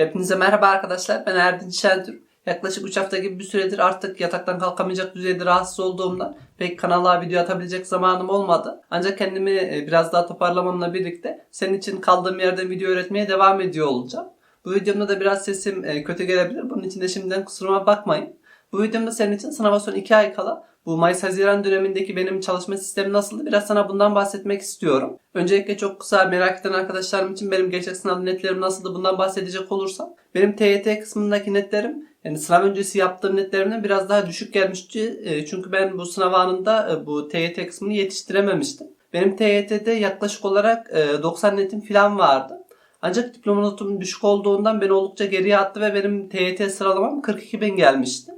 Hepinize merhaba arkadaşlar. Ben Erdinç Şentürk. Yaklaşık 3 hafta gibi bir süredir artık yataktan kalkamayacak düzeyde rahatsız olduğumdan pek kanala video atabilecek zamanım olmadı. Ancak kendimi e, biraz daha toparlamamla birlikte senin için kaldığım yerden video öğretmeye devam ediyor olacağım. Bu videomda da biraz sesim e, kötü gelebilir. Bunun için de şimdiden kusuruma bakmayın. Bu videomda senin için sınava son 2 ay kala bu Mayıs-Haziran dönemindeki benim çalışma sistemi nasıldı biraz sana bundan bahsetmek istiyorum. Öncelikle çok kısa merak eden arkadaşlarım için benim gerçek sınav netlerim nasıldı bundan bahsedecek olursam. Benim TYT kısmındaki netlerim yani sınav öncesi yaptığım netlerimden biraz daha düşük gelmişti. E, Çünkü ben bu sınav anında e, bu TYT kısmını yetiştirememiştim. Benim TYT'de yaklaşık olarak e, 90 netim falan vardı. Ancak diploma notum düşük olduğundan beni oldukça geriye attı ve benim TYT sıralamam 42 bin gelmişti.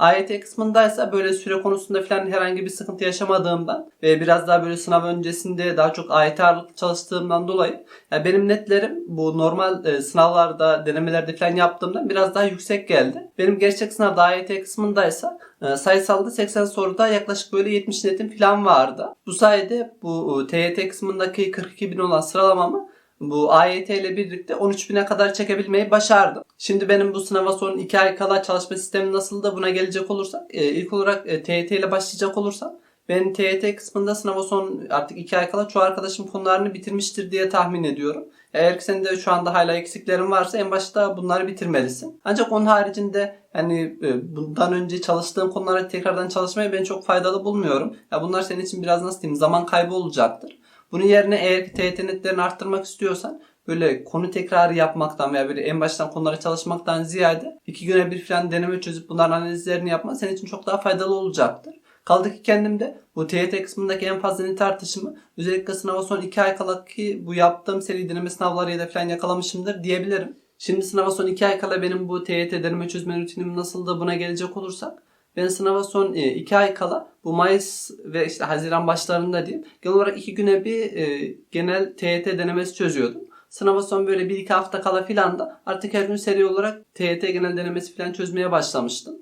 AYT kısmındaysa böyle süre konusunda falan herhangi bir sıkıntı yaşamadığımdan ve biraz daha böyle sınav öncesinde daha çok AYT ağırlıklı çalıştığımdan dolayı yani benim netlerim bu normal e, sınavlarda, denemelerde falan yaptığımdan biraz daha yüksek geldi. Benim gerçek sınavda AYT kısmındaysa e, sayısalda 80 soruda yaklaşık böyle 70 netim falan vardı. Bu sayede bu e, TYT kısmındaki 42 bin olan sıralamamı bu AYT ile birlikte 13.000'e kadar çekebilmeyi başardım. Şimdi benim bu sınava son 2 ay kala çalışma sistemi nasıl da buna gelecek olursak e, ilk olarak e, TYT ile başlayacak olursam ben TYT kısmında sınava son artık 2 ay kala çoğu arkadaşım konularını bitirmiştir diye tahmin ediyorum. Eğer ki senin de şu anda hala eksiklerin varsa en başta bunları bitirmelisin. Ancak onun haricinde yani e, bundan önce çalıştığım konulara tekrardan çalışmayı ben çok faydalı bulmuyorum. Ya bunlar senin için biraz nasıl diyeyim zaman kaybı olacaktır. Bunun yerine eğer ki TYT netlerini arttırmak istiyorsan böyle konu tekrarı yapmaktan veya böyle en baştan konulara çalışmaktan ziyade iki güne bir falan deneme çözüp bunların analizlerini yapman senin için çok daha faydalı olacaktır. Kaldı ki kendimde bu TYT kısmındaki en fazla net artışımı özellikle sınava son 2 ay kala ki bu yaptığım seri deneme sınavları ya da falan yakalamışımdır diyebilirim. Şimdi sınava son 2 ay kala benim bu TYT deneme çözme rutinim nasıldı buna gelecek olursak ben sınava son 2 ay kala bu Mayıs ve işte Haziran başlarında diyeyim genel olarak 2 güne bir e, genel TYT denemesi çözüyordum. Sınava son böyle 1-2 hafta kala filan da artık her gün seri olarak TYT genel denemesi filan çözmeye başlamıştım.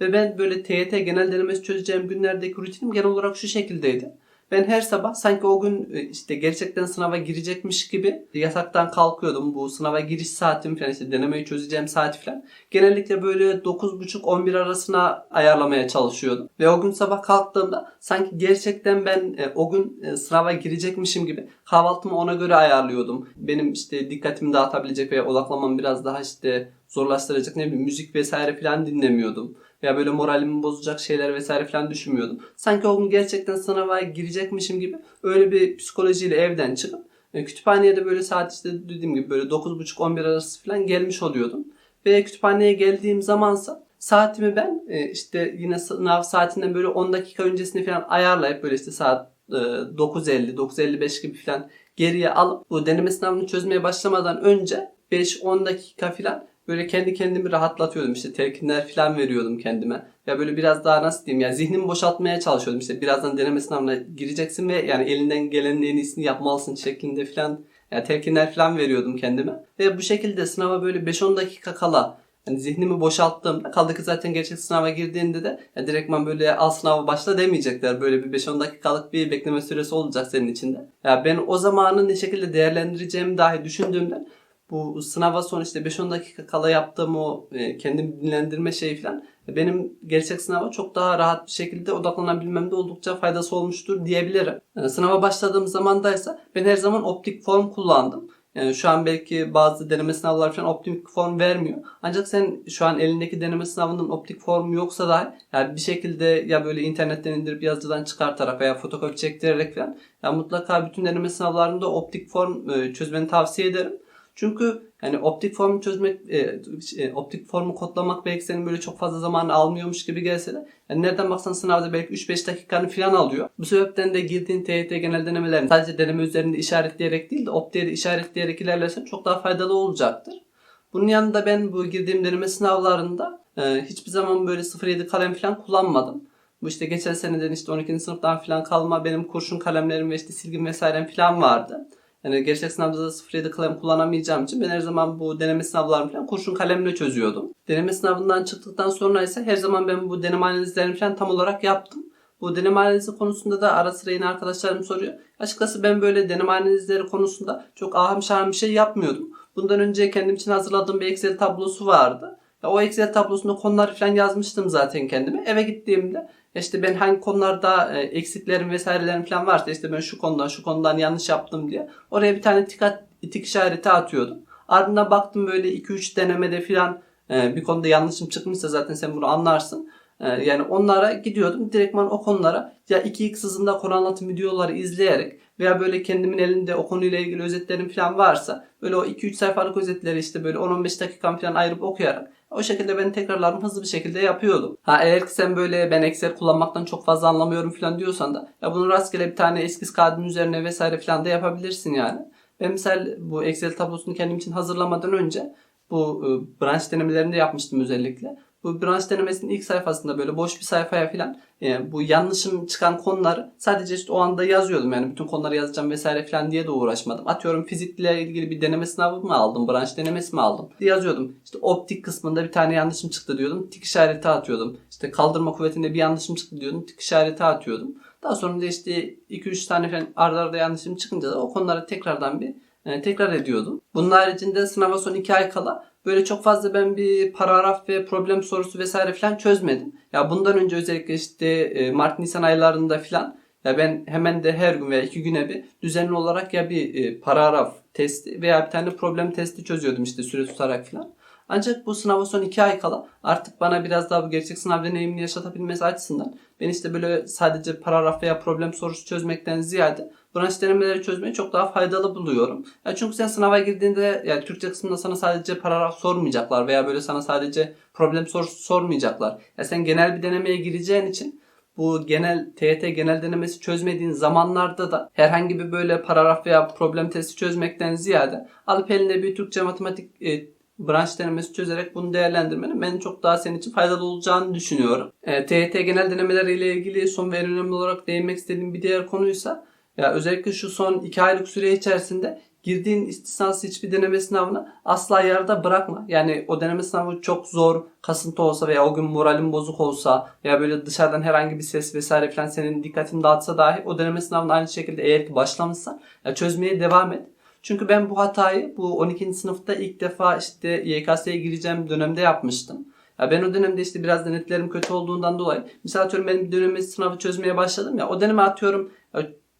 Ve ben böyle TYT genel denemesi çözeceğim günlerdeki rutinim genel olarak şu şekildeydi. Ben her sabah sanki o gün e, işte gerçekten sınava girecekmiş gibi yataktan kalkıyordum. Bu sınava giriş saatim falan işte denemeyi çözeceğim saati falan. Genellikle böyle 9.30-11 arasına ayarlamaya çalışıyordum. Ve o gün sabah kalktığımda sanki gerçekten ben e, o gün e, sınava girecekmişim gibi kahvaltımı ona göre ayarlıyordum. Benim işte dikkatimi dağıtabilecek veya odaklamamı biraz daha işte zorlaştıracak ne bileyim müzik vesaire falan dinlemiyordum veya böyle moralimi bozacak şeyler vesaire falan düşünmüyordum. Sanki o gerçekten sınava girecekmişim gibi öyle bir psikolojiyle evden çıkıp e, kütüphaneye de böyle saat işte dediğim gibi böyle 9.30-11 arası falan gelmiş oluyordum. Ve kütüphaneye geldiğim zamansa saatimi ben e, işte yine sınav saatinden böyle 10 dakika öncesini falan ayarlayıp böyle işte saat 9.50, 9.55 gibi falan geriye alıp bu deneme sınavını çözmeye başlamadan önce 5-10 dakika falan böyle kendi kendimi rahatlatıyordum işte telkinler falan veriyordum kendime. Ya böyle biraz daha nasıl diyeyim ya zihnimi boşaltmaya çalışıyordum işte birazdan deneme sınavına gireceksin ve yani elinden gelenin en iyisini yapmalısın şeklinde falan yani telkinler falan veriyordum kendime. Ve bu şekilde sınava böyle 5-10 dakika kala yani zihnimi boşalttığımda kaldı ki zaten gerçek sınava girdiğinde de yani direktman böyle al sınava başla demeyecekler. Böyle bir 5-10 dakikalık bir bekleme süresi olacak senin içinde. Ya yani ben o zamanı ne şekilde değerlendireceğimi dahi düşündüğümden bu sınava son işte 5-10 dakika kala yaptığım o e, kendimi dinlendirme şeyi falan benim gerçek sınava çok daha rahat bir şekilde odaklanabilmemde oldukça faydası olmuştur diyebilirim. Yani e, sınava başladığım zamandaysa ben her zaman optik form kullandım. Yani şu an belki bazı deneme sınavları falan optik form vermiyor. Ancak sen şu an elindeki deneme sınavının optik formu yoksa da yani bir şekilde ya böyle internetten indirip yazıcıdan çıkartarak veya fotokopi çektirerek falan ya mutlaka bütün deneme sınavlarında optik form e, çözmeni tavsiye ederim. Çünkü yani optik formu çözmek, e, e, optik formu kodlamak belki senin böyle çok fazla zamanı almıyormuş gibi gelse de yani nereden baksan sınavda belki 3-5 dakikanı falan alıyor. Bu sebepten de girdiğin TYT genel denemelerini sadece deneme üzerinde işaretleyerek değil de optiğe de işaretleyerek ilerlersen çok daha faydalı olacaktır. Bunun yanında ben bu girdiğim deneme sınavlarında e, hiçbir zaman böyle 0.7 kalem falan kullanmadım. Bu işte geçen seneden işte 12. sınıftan falan kalma benim kurşun kalemlerim ve işte silgim vesairem falan vardı. Yani gerçek sınavda da 07 kalem kullanamayacağım için ben her zaman bu deneme sınavlarını falan kurşun kalemle çözüyordum. Deneme sınavından çıktıktan sonra ise her zaman ben bu deneme analizlerini falan tam olarak yaptım. Bu deneme analizi konusunda da ara sıra yine arkadaşlarım soruyor. Açıkçası ben böyle deneme analizleri konusunda çok ahım şahım bir şey yapmıyordum. Bundan önce kendim için hazırladığım bir Excel tablosu vardı. O Excel tablosunda konuları falan yazmıştım zaten kendime. Eve gittiğimde işte ben hangi konularda e, eksiklerim vesairelerim falan varsa işte ben şu konudan şu konudan yanlış yaptım diye oraya bir tane tik, at, tik işareti atıyordum. Ardından baktım böyle 2-3 denemede falan e, bir konuda yanlışım çıkmışsa zaten sen bunu anlarsın. E, yani onlara gidiyordum. Direktman o konulara ya 2x hızında konu anlatım videoları izleyerek veya böyle kendimin elinde o konuyla ilgili özetlerim falan varsa böyle o 2-3 sayfalık özetleri işte böyle 10-15 dakikam falan ayırıp okuyarak o şekilde ben tekrarlarımı hızlı bir şekilde yapıyordum. Ha eğer ki sen böyle ben Excel kullanmaktan çok fazla anlamıyorum falan diyorsan da ya bunu rastgele bir tane eskiz kağıdın üzerine vesaire falan da yapabilirsin yani. Ben misal bu Excel tablosunu kendim için hazırlamadan önce bu e, branş denemelerinde yapmıştım özellikle. Bu branş denemesinin ilk sayfasında böyle boş bir sayfaya falan e, bu yanlışım çıkan konuları sadece işte o anda yazıyordum. Yani bütün konuları yazacağım vesaire falan diye de uğraşmadım. Atıyorum fizikle ilgili bir deneme sınavı mı aldım, branş denemesi mi aldım diye yazıyordum. İşte optik kısmında bir tane yanlışım çıktı diyordum. Tik işareti atıyordum. İşte kaldırma kuvvetinde bir yanlışım çıktı diyordum. Tik işareti atıyordum. Daha sonra da işte 2-3 tane falan arda arda yanlışım çıkınca da o konuları tekrardan bir e, tekrar ediyordum. Bunun haricinde sınava son 2 ay kala böyle çok fazla ben bir paragraf ve problem sorusu vesaire falan çözmedim. Ya bundan önce özellikle işte e, Mart Nisan aylarında falan ya ben hemen de her gün veya iki güne bir düzenli olarak ya bir e, paragraf testi veya bir tane problem testi çözüyordum işte süre tutarak falan. Ancak bu sınava son 2 ay kala artık bana biraz daha bu gerçek sınav deneyimini yaşatabilmesi açısından ben işte böyle sadece paragraf veya problem sorusu çözmekten ziyade branş denemeleri çözmeyi çok daha faydalı buluyorum. Ya çünkü sen sınava girdiğinde yani Türkçe kısmında sana sadece paragraf sormayacaklar veya böyle sana sadece problem sorusu sormayacaklar. Ya sen genel bir denemeye gireceğin için bu genel TYT genel denemesi çözmediğin zamanlarda da herhangi bir böyle paragraf veya problem testi çözmekten ziyade alıp eline bir Türkçe matematik e, branş denemesi çözerek bunu değerlendirmenin ben çok daha senin için faydalı olacağını düşünüyorum. E, TYT genel denemeleri ile ilgili son ve önemli olarak değinmek istediğim bir diğer konuysa ya özellikle şu son 2 aylık süre içerisinde girdiğin istisnası hiçbir deneme sınavını asla yarıda bırakma. Yani o deneme sınavı çok zor, kasıntı olsa veya o gün moralin bozuk olsa veya böyle dışarıdan herhangi bir ses vesaire falan senin dikkatini dağıtsa dahi o deneme sınavını aynı şekilde eğer ki başlamışsan ya çözmeye devam et. Çünkü ben bu hatayı bu 12. sınıfta ilk defa işte YKS'ye gireceğim dönemde yapmıştım. Ya ben o dönemde işte biraz denetlerim kötü olduğundan dolayı mesela atıyorum benim bir dönemi sınavı çözmeye başladım ya o döneme atıyorum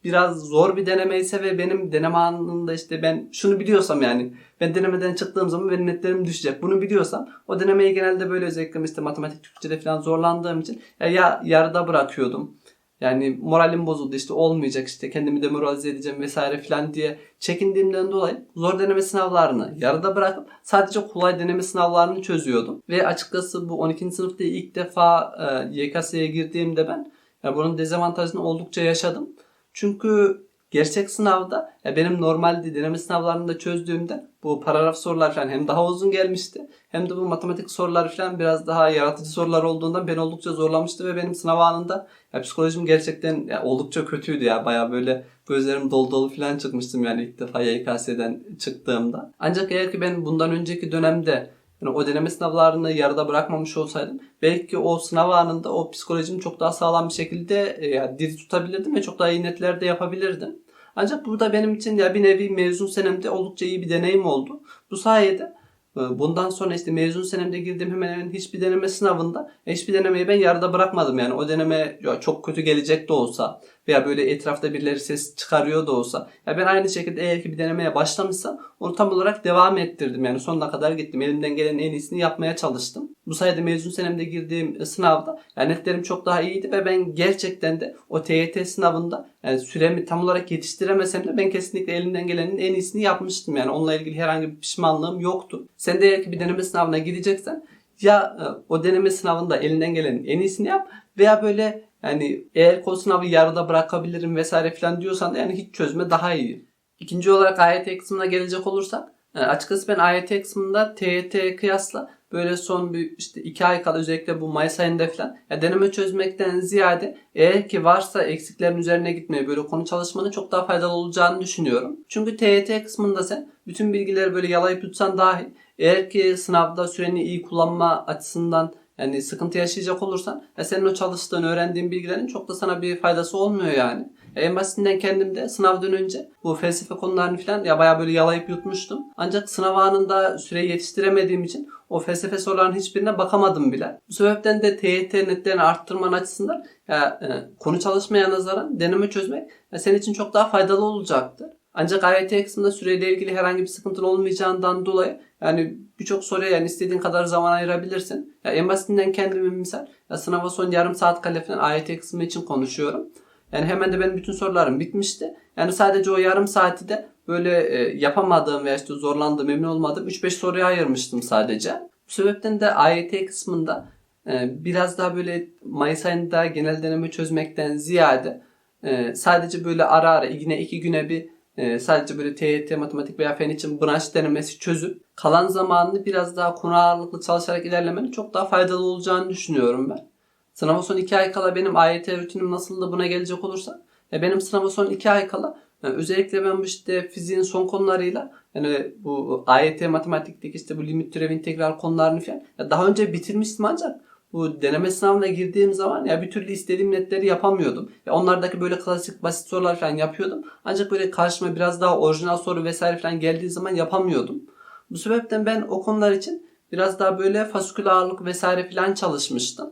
biraz zor bir deneme ise ve benim deneme anında işte ben şunu biliyorsam yani ben denemeden çıktığım zaman benim netlerim düşecek. Bunu biliyorsam o denemeyi genelde böyle özellikle işte matematik Türkçe'de falan zorlandığım için ya, ya yarıda bırakıyordum. Yani moralim bozuldu işte olmayacak işte kendimi demoralize edeceğim vesaire falan diye çekindiğimden dolayı zor deneme sınavlarını yarıda bırakıp sadece kolay deneme sınavlarını çözüyordum. Ve açıkçası bu 12. sınıfta ilk defa e, YKS'ye girdiğimde ben ya bunun dezavantajını oldukça yaşadım. Çünkü gerçek sınavda ya benim normalde deneme sınavlarında çözdüğümde bu paragraf sorular falan hem daha uzun gelmişti hem de bu matematik sorular falan biraz daha yaratıcı sorular olduğundan beni oldukça zorlamıştı ve benim sınav anında ya psikolojim gerçekten ya oldukça kötüydü ya baya böyle gözlerim dolu dolu falan çıkmıştım yani ilk defa YKS'den çıktığımda. Ancak eğer ki ben bundan önceki dönemde yani o deneme sınavlarını yarıda bırakmamış olsaydım belki o sınav anında o psikolojimi çok daha sağlam bir şekilde e, yani diri tutabilirdim ve çok daha iyi netlerde yapabilirdim. Ancak bu da benim için ya bir nevi mezun senemde oldukça iyi bir deneyim oldu. Bu sayede e, Bundan sonra işte mezun senemde girdiğim hemen hemen hiçbir deneme sınavında hiçbir denemeyi ben yarıda bırakmadım. Yani o deneme çok kötü gelecek de olsa veya böyle etrafta birileri ses çıkarıyor da olsa ya ben aynı şekilde eğer ki bir denemeye başlamışsam onu tam olarak devam ettirdim. Yani sonuna kadar gittim. Elimden gelen en iyisini yapmaya çalıştım. Bu sayede mezun senemde girdiğim sınavda yani netlerim çok daha iyiydi ve ben gerçekten de o TYT sınavında yani süremi tam olarak yetiştiremesem de ben kesinlikle elimden gelenin en iyisini yapmıştım. Yani onunla ilgili herhangi bir pişmanlığım yoktu. Sen de eğer ki bir deneme sınavına gideceksen ya e, o deneme sınavında elinden gelenin en iyisini yap veya böyle yani eğer kod sınavı yarıda bırakabilirim vesaire falan diyorsan da yani hiç çözme daha iyi. İkinci olarak AYT kısmına gelecek olursak e, açıkçası ben AYT kısmında TYT kıyasla böyle son bir işte iki ay kala özellikle bu Mayıs ayında falan ya deneme çözmekten ziyade eğer ki varsa eksiklerin üzerine gitmeye böyle konu çalışmanın çok daha faydalı olacağını düşünüyorum. Çünkü TYT kısmında sen bütün bilgileri böyle yalayıp yutsan dahi eğer ki sınavda süreni iyi kullanma açısından yani sıkıntı yaşayacak olursan ya senin o çalıştığın, öğrendiğin bilgilerin çok da sana bir faydası olmuyor yani. Ya en basitinden kendim de sınavdan önce bu felsefe konularını falan ya bayağı böyle yalayıp yutmuştum. Ancak sınav anında süreyi yetiştiremediğim için o felsefe sorularının hiçbirine bakamadım bile. Bu sebepten de TYT netlerini arttırman açısından ya, e, konu çalışmaya nazaran deneme çözmek ya, senin için çok daha faydalı olacaktır. Ancak AYT kısmında süreyle ilgili herhangi bir sıkıntın olmayacağından dolayı yani birçok soruya yani istediğin kadar zaman ayırabilirsin. Ya en basitinden kendimi misal ya sınava son yarım saat kale falan AYT kısmı için konuşuyorum. Yani hemen de benim bütün sorularım bitmişti. Yani sadece o yarım saati de böyle e, yapamadığım veya işte zorlandığım, emin olmadığım 3-5 soruya ayırmıştım sadece. Bu sebepten de AYT kısmında e, biraz daha böyle Mayıs ayında genel deneme çözmekten ziyade e, sadece böyle ara ara yine iki güne bir e, sadece böyle TYT, matematik veya fen için branş denemesi çözüp kalan zamanını biraz daha konu ağırlıklı çalışarak ilerlemenin çok daha faydalı olacağını düşünüyorum ben. Sınava son 2 ay kala benim AYT rutinim nasıl buna gelecek olursa ya benim sınava son 2 ay kala yani özellikle ben bu işte fiziğin son konularıyla yani bu AYT matematikteki işte bu limit türev integral konularını falan daha önce bitirmiştim ancak bu deneme sınavına girdiğim zaman ya bir türlü istediğim netleri yapamıyordum. Ya onlardaki böyle klasik basit sorular falan yapıyordum. Ancak böyle karşıma biraz daha orijinal soru vesaire falan geldiği zaman yapamıyordum. Bu sebepten ben o konular için biraz daha böyle fasikül ağırlık vesaire falan çalışmıştım.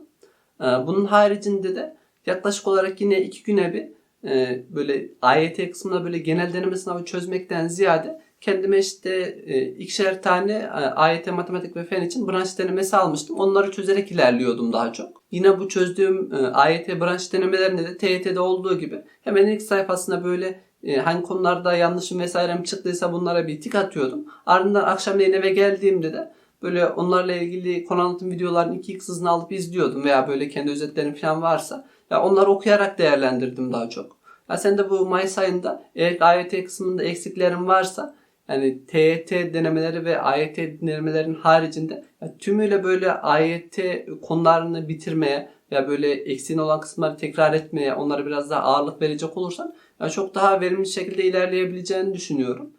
Ee, Bunun haricinde de yaklaşık olarak yine iki güne bir e, böyle AYT kısmında böyle genel deneme sınavı çözmekten ziyade kendime işte e, ikişer tane e, AYT matematik ve fen için branş denemesi almıştım. Onları çözerek ilerliyordum daha çok. Yine bu çözdüğüm e, AYT branş denemelerinde de TYT'de olduğu gibi hemen ilk sayfasında böyle e, hangi konularda yanlışım vesairem çıktıysa bunlara bir tik atıyordum. Ardından akşamleyin eve geldiğimde de böyle onlarla ilgili konu anlatım videolarının iki hızını alıp izliyordum veya böyle kendi özetlerim falan varsa ya onları okuyarak değerlendirdim daha çok. Ya sen de bu Mayıs ayında eğer AYT kısmında eksiklerin varsa yani TYT denemeleri ve AYT denemelerin haricinde ya tümüyle böyle AYT konularını bitirmeye ya böyle eksiğin olan kısımları tekrar etmeye, onlara biraz daha ağırlık verecek olursan ya çok daha verimli şekilde ilerleyebileceğini düşünüyorum.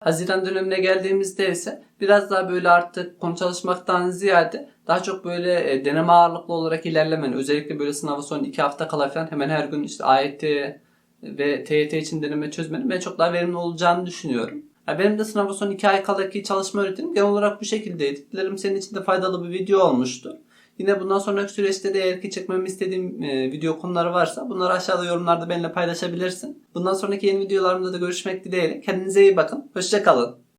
Haziran dönemine geldiğimizde ise biraz daha böyle artık konu çalışmaktan ziyade daha çok böyle e, deneme ağırlıklı olarak ilerlemen özellikle böyle sınava son 2 hafta kala falan hemen her gün işte AYT ve TYT için deneme çözmenin ben çok daha verimli olacağını düşünüyorum. Ya benim de sınava son 2 ay kalaki çalışma öğretim genel olarak bu şekildeydi. Dilerim senin için de faydalı bir video olmuştur. Yine bundan sonraki süreçte de eğer ki çekmemi istediğim e, video konuları varsa bunları aşağıda yorumlarda benimle paylaşabilirsin. Bundan sonraki yeni videolarımda da görüşmek dileğiyle. Kendinize iyi bakın. Hoşçakalın.